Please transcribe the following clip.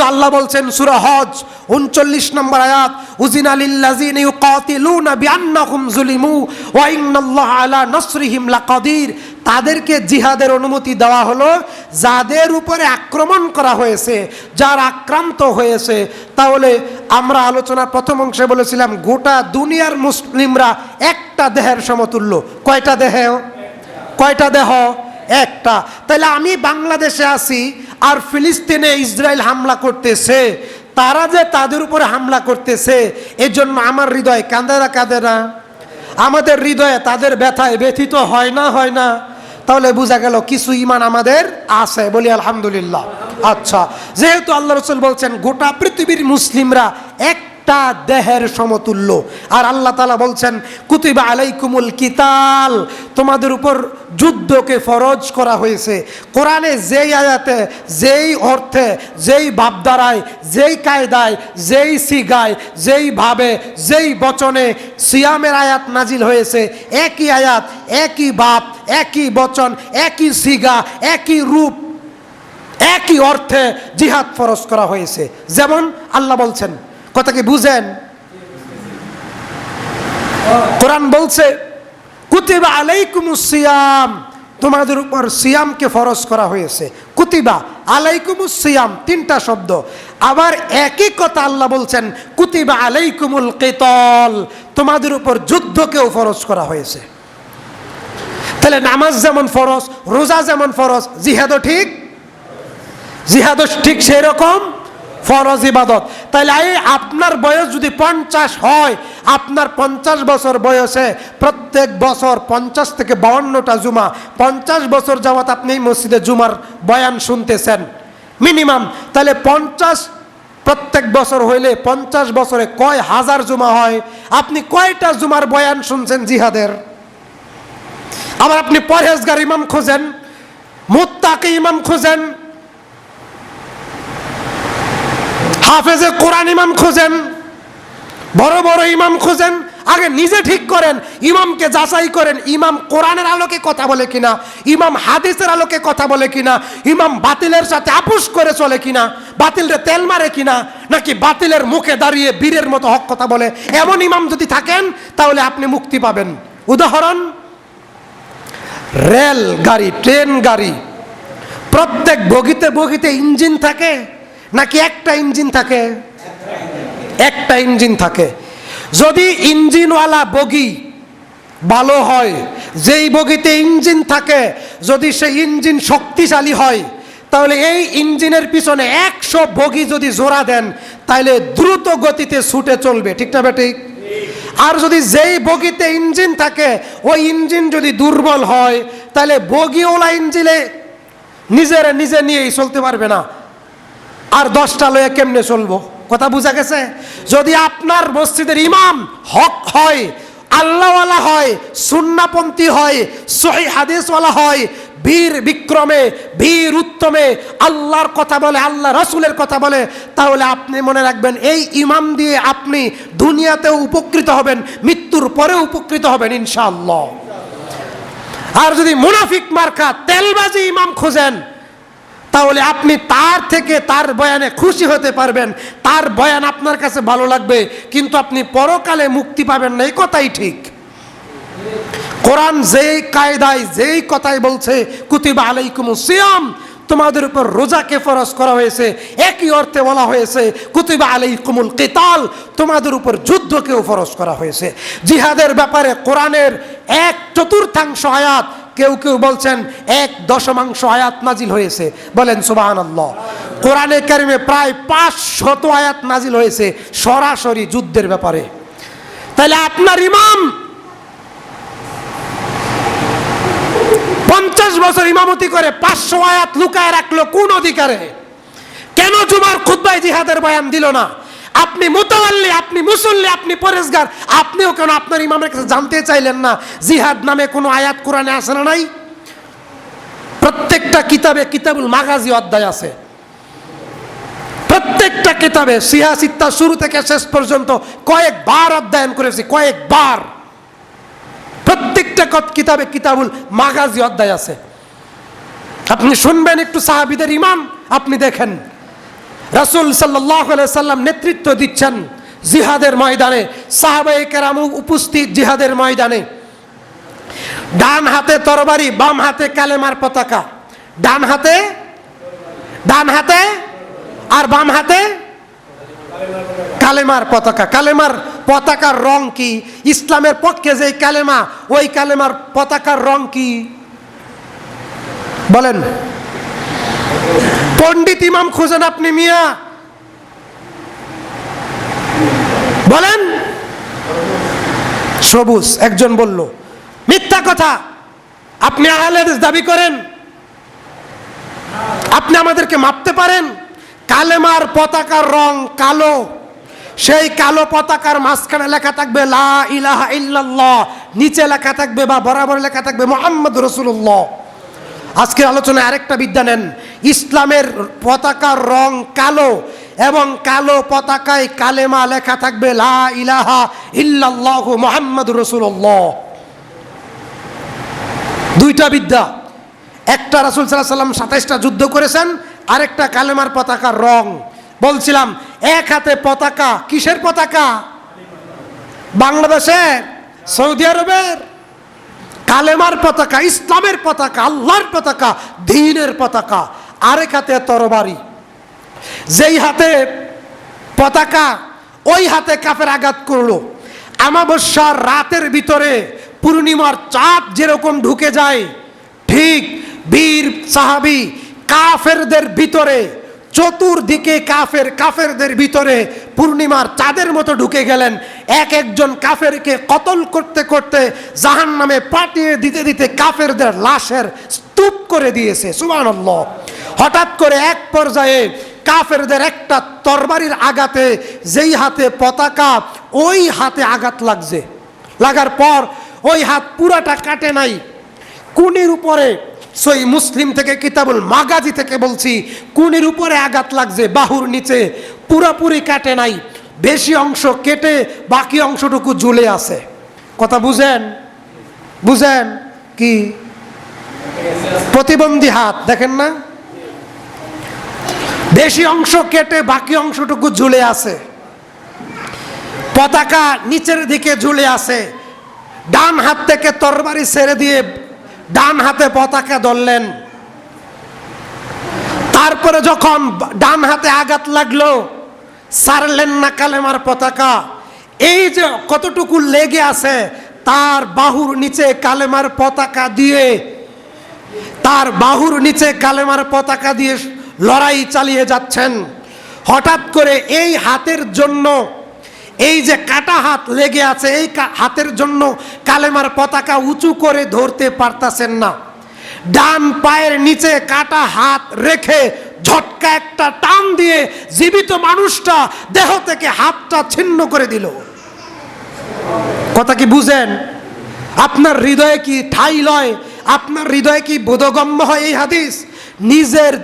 আল্লাহ বলছেন, সূরা হজ 39 নম্বর আয়াত, উজিনা লিল্লাযিনা ইউকাতিলুনা বিআন্নাহুম যুলিমু ওয়া ইন্নাল্লাহা আলা নাসরিহিম লাকাদির। তাদেরকে জিহাদের অনুমতি দেওয়া হলো, যাদের উপরে আক্রমণ করা হয়েছে, যার আক্রান্ত হয়েছে। তাহলে আমরা আলোচনার প্রথম অংশে বলেছিলাম, গোটা দুনিয়ার মুসলিমরা একটা দেহের সমতুল্য। কয়টা দেহ? কয়টা দেহ? একটা। তাহলে আমি বাংলাদেশে আছি আর ফিলিস্তিনে ইসরায়েল হামলা করতেছে। তারা যে তাদের উপরে হামলা করতেছে, এজন্য আমার হৃদয় কাঁদে না কাঁদে না। আমাদের হৃদয়ে তাদের ব্যথায় ব্যথিত হয় না হয় না। তাহলে বোঝা গেল কিছু ইমান আমাদের আছে বলি আলহামদুলিল্লাহ। আচ্ছা যেহেতু আল্লাহ রসুল বলছেন, গোটা পৃথিবীর মুসলিমরা একটা দেহের সমতুল্য। আর আল্লাহ তালা বলছেন, কুতিবা আলাইকুমুল কিতাল। তোমাদের উপর যুদ্ধকে ফরজ করা হয়েছে। কোরআনে যেই আয়াতে, যেই অর্থে, যেই ভাবধারায়, যেই কায়দায়, যেই সিগায়, যেই ভাবে, যেই বচনে সিয়ামের আয়াত নাজিল হয়েছে। একই আয়াত, একই ভাব, একই বচন, একই সিগা, একই রূপ, একই অর্থে জিহাদ ফরজ করা হয়েছে। যেমন আল্লাহ বলছেন কথা কি বুঝেন? কোরআন বলছে, কুতিবা আলাইকুমুস সিয়াম। তোমাদের উপর সিয়ামকে ফরজ করা হয়েছে। কুতিবা আলাইকুমুস সিয়াম, তিনটা শব্দ। আবার একই কথা আল্লাহ বলছেন, কুতিবা আলাইকুমুল কিতল। তোমাদের উপর যুদ্ধকেও ফরজ করা হয়েছে। তাহলে নামাজ যেমন ফরজ, রোজা যেমন ফরজ, জিহাদও ঠিক? জিহাদও ঠিক সেই রকম ফরজ ইবাদত। তাহলে এই আপনার বয়স যদি পঞ্চাশ হয়, আপনার পঞ্চাশ বছর বয়সে প্রত্যেক বছর পঞ্চাশ থেকে বাউন্নটা জুমা, পঞ্চাশ বছর যাওয়াত আপনি এই মসজিদে জুমার বয়ান শুনতেছেন। মিনিমাম। তাহলে পঞ্চাশ প্রত্যেক বছর হইলে পঞ্চাশ বছরে কয় হাজার জুমা হয়? আপনি কয়টা জুমার বয়ান শুনছেন জিহাদের? আবার আপনি পরহেজগার ইমাম খোঁজেন, মুত্তাকে ইমাম খোঁজেন হাফেজে কোরআন ইমাম খোঁজেন, বড় বড় ইমাম খুঁজেন, আগে নিজে ঠিক করেন, ইমামকে যাচাই করেন, ইমাম কোরআনের আলোকে কথা বলে কিনা, ইমাম হাদিসের আলোকে কথা বলে কিনা, ইমাম বাতিলের সাথে আপুস করে চলে কিনা, বাতিলরে তেল মারে কিনা, নাকি বাতিলের মুখে দাঁড়িয়ে বীরের মতো হক কথা বলে? এমন ইমাম যদি থাকেন, তাহলে আপনি মুক্তি পাবেন। উদাহরণ রেল গাড়ি ট্রেন গাড়ি প্রত্যেক বগিতে বগিতে ইঞ্জিন থাকে নাকি একটা ইঞ্জিন থাকে? একটা ইঞ্জিন থাকে। যদি ইঞ্জিনওয়ালা বগি ভালো হয়, যেই বগিতে ইঞ্জিন থাকে, যদি সেই ইঞ্জিন শক্তিশালী হয়, তাহলে এই ইঞ্জিনের পিছনে একশো বগি যদি জোড়া দেন তাহলে দ্রুত গতিতে ছুটে চলবে। ঠিক না বেঠিক আর যদি যেই বগিতে ইঞ্জিন থাকে, ওই ইঞ্জিন যদি দুর্বল হয় তাহলে বগিওলা ইঞ্জিনে নিজের নিজে নিয়েই চলতে পারবে না। আর দশটা লয়ে কেমনে চলবো? কথা বোঝা গেছে? যদি আপনার মসজিদের ইমাম হক হয়, আল্লাহওয়ালা হয়, সুন্নাপন্থী হয়, সহি হাদিসওয়ালা হয়, বীর বিক্রমে, বীর উত্তমে, আল্লাহর কথা বলে আল্লাহ রসুলের কথা বলে, তাহলে আপনি মনে রাখবেন এই ইমাম দিয়ে আপনি দুনিয়াতেও উপকৃত হবেন, মৃত্যুর পরেও উপকৃত হবেন, ইনশাআল্লাহ। আর যদি মুনাফিক মার্কা তেলবাজি ইমাম খোঁজেন তাহলে আপনি তার থেকে তার বয়ানে খুশি হতে পারবেন। তার বয়ান আপনার কাছে ভালো লাগবে, কিন্তু আপনি পরকালে মুক্তি পাবেন না, এই কথাই ঠিক। কোরআন যেই কায়দায়, যেই কথাই বলছে, কুতিবা আলাইকুম সিয়াম, তোমাদের উপর রোজাকে ফরজ করা হয়েছে, একই অর্থে বলা হয়েছে, কুতিবা আলাইকুমুল কিতাল, তোমাদের উপর যুদ্ধকেও ফরজ করা হয়েছে। জিহাদের ব্যাপারে কোরআনের এক চতুর্থাংশ আয়াত কেউ কেউ বলছেন, এক দশমাংশ আয়াত নাজিল হয়েছে। বলেন সুবাহান আল্লাহ কোরআনে কারিমে প্রায় পাঁচ শত আয়াত নাজিল হয়েছে সরাসরি যুদ্ধের ব্যাপারে। তাহলে আপনার ইমাম পঞ্চাশ বছর ইমামতি করে পাঁচশো আয়াত লুকায় রাখল কোন অধিকারে? কেন জুমার খুদ্ায় জিহাদের বয়ান দিল না? আপনি মোতাল্লি আপনি মুসল্লি, আপনি পরেশগার, আপনিও কেন আপনার ইমামের কাছে জানতে চাইলেন না? জিহাদ নামে কোনো আয়াত কোরআনে আসে না নাই? প্রত্যেকটা কিতাবে কিতাবুল মাগাজি অধ্যায় আছে। প্রত্যেকটা কিতাবে সিয়াসিত্তা শুরু থেকে শেষ পর্যন্ত কয়েকবার অধ্যয়ন করেছি, কয়েকবার। প্রত্যেকটা কত কিতাবে কিতাবুল মাগাজি অধ্যায় আছে। আপনি শুনবেন একটু সাহাবিদের ইমাম আপনি দেখেন। রাসুল সাল্লাহ সাল্লাম নেতৃত্ব দিচ্ছেন জিহাদের ময়দানে। সাহাবাই কেরাম উপস্থিত জিহাদের ময়দানে। ডান হাতে তরবারি, বাম হাতে কালেমার পতাকা। ডান হাতে ডান হাতে আর বাম হাতে কালেমার পতাকা। কালেমার পতাকার রং কি? ইসলামের পক্ষে যে কালেমা, ওই কালেমার পতাকার রং কি? বলেন। পণ্ডিত ইমাম খুঁজেন আপনি মিয়া। বলেন। সবুজ, একজন বলল, মিথ্যা কথা, আপনি আহলের দাবি করেন। আপনি আমাদেরকে মাপতে পারেন। কালেমার পতাকার রং কালো। সেই কালো পতাকার মাঝখানে লেখা থাকবে, লা ইলাহা ইল্লাল্লাহ। নিচে লেখা থাকবে বা বরাবর লেখা থাকবে মোহাম্মদ রসুল্লাহ আজকের আলোচনায় আরেকটা বিদ্যা নেন। ইসলামের পতাকার রং কালো এবং কালো পতাকায় কালেমা লেখা থাকবে, লা ইলাহা ইল্লাল্লাহু মোহাম্মদ রসুল্লাহ দুইটা বিদ্যা। একটা রাসুল সাল্লাহ সাল্লাম সাতাইশটা যুদ্ধ করেছেন, আরেকটা কালেমার পতাকার রং। বলছিলাম, এক হাতে পতাকা, কিসের পতাকা? বাংলাদেশের, সৌদি আরবের কালেমার পতাকা, ইসলামের পতাকা, আল্লাহর পতাকা, দিনের পতাকা, আরেক হাতে তরবারি। যেই হাতে পতাকা, ওই হাতে কাফের আঘাত করল। আমাবস্যার রাতের ভিতরে পূর্ণিমার চাঁদ যেরকম ঢুকে যায়, ঠিক বীর সাহাবি কাফেরদের ভিতরে, চতুর্দিকে কাফের, কাফেরদের ভিতরে পূর্ণিমার চাঁদের মতো ঢুকে গেলেন। এক একজন কাফেরকে কতল করতে করতে জাহান নামে পাঠিয়ে দিতে দিতে কাফেরদের লাশের স্তূপ করে দিয়েছে। সুবান হঠাৎ করে এক পর্যায়ে কাফেরদের একটা তরবারির আঘাতে যেই হাতে পতাকা, ওই হাতে আঘাত লাগছে। লাগার পর ওই হাত পুরাটা কাটে নাই। কুনির উপরে, সই মুসলিম থেকে কিতাবুল মাগাজি থেকে বলছি, কুনির উপরে আঘাত লাগছে, বাহুর নিচে। পুরাপুরি কাটে নাই। বেশি অংশ কেটে বাকি অংশটুকু ঝুলে আছে। কথা বুঝেন? বুঝেন? কি? প্রতিবন্ধী হাত, দেখেন না? বেশি অংশ কেটে বাকি অংশটুকু ঝুলে আছে। পতাকা নিচের দিকে ঝুলে আছে। ডান হাত থেকে তরবারি ছেড়ে দিয়ে ডান হাতে পতাকা ধরলেন। তারপরে যখন ডান হাতে আঘাত লাগল সারলেন না কালেমার পতাকা। এই যে কতটুকু লেগে আছে, তার বাহুর নিচে কালেমার পতাকা দিয়ে, তার বাহুর নিচে কালেমার পতাকা দিয়ে লড়াই চালিয়ে যাচ্ছেন। হঠাৎ করে এই হাতের জন্য, এই যে কাটা হাত লেগে আছে, এই হাতের জন্য কালেমার পতাকা উঁচু করে ধরতে পারতাছেন না। ডান পায়ের নিচে কাটা হাত রেখে ঝটকা একটা টান দিয়ে জীবিত মানুষটা দেহ থেকে হাতটা ছিন্ন করে দিল। কথা কি বুঝেন? আপনার হৃদয়ে কি ঠাই লয়? আপনার হৃদয়ে কি বোধগম্য হয় এই হাদিস? নিজের